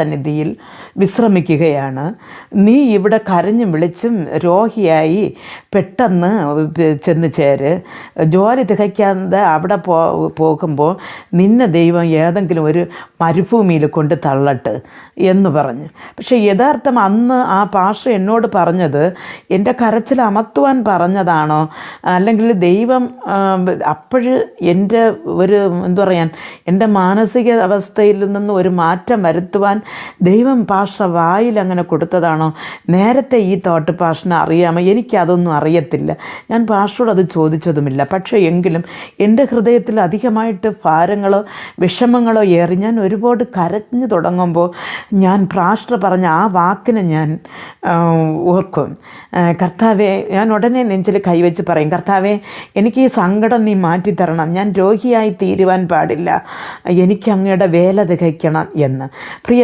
ദൈവസന്നിധിയിൽ വിശ്രമിക്കുകയാണ്. നീ ഇവിടെ കരഞ്ഞും വിളിച്ചും രോഗിയായി പെട്ടെന്ന് ചെന്ന് ചേര്. ജോലി തികയ്ക്കാതെ അവിടെ പോ പോകുമ്പോൾ നിന്നെ ദൈവം ഏതെങ്കിലും ഒരു മരുഭൂമിയിൽ കൊണ്ട് തള്ളട്ട് എന്ന് പറഞ്ഞു. പക്ഷേ യഥാർത്ഥം അന്ന് ആ പാഷ എന്നോട് പറഞ്ഞത് എന്റെ കരച്ചിൽ അമർത്തുവാൻ പറഞ്ഞതാണോ? അല്ലെങ്കിൽ ദൈവം അപ്പോഴ് എന്റെ ഒരു എന്താ പറയാൻ എന്റെ മാനസിക അവസ്ഥയിൽ നിന്ന് ഒരു മാറ്റം വരുത്തുവാൻ ദൈവം പാഷ വായിൽ അങ്ങനെ കൊടുത്തതാണോ? നേരത്തെ ഈ തോട്ട് പാഷനെ അറിയാമോ? എനിക്കതൊന്നും അറിയത്തില്ല. ഞാൻ പാഷയോട് അത് ചോദിച്ചതുമില്ല. പക്ഷേ എങ്കിലും എന്റെ ഹൃദയത്തിൽ അധികമായിട്ട് ഭാരങ്ങളോ വിഷമങ്ങളോ ഏറി ഞാൻ ഒരുപാട് കരഞ്ഞു തുടങ്ങുമ്പോൾ ഞാൻ പ്രാഷ്ട്ര പറഞ്ഞ ആ വാക്കിനെ ഞാൻ ഓർക്കും. കർത്താവെ ഞാൻ ഉടനെ നെഞ്ചിൽ കൈവച്ച് പറയും കർത്താവെ എനിക്ക് ഈ സങ്കടം നീ മാറ്റിത്തരണം. ഞാൻ രോഗിയായി തീരുവാൻ പാടില്ല. എനിക്ക് അങ്ങയുടെ വേല തികയ്ക്കണം എന്ന്. പ്രിയ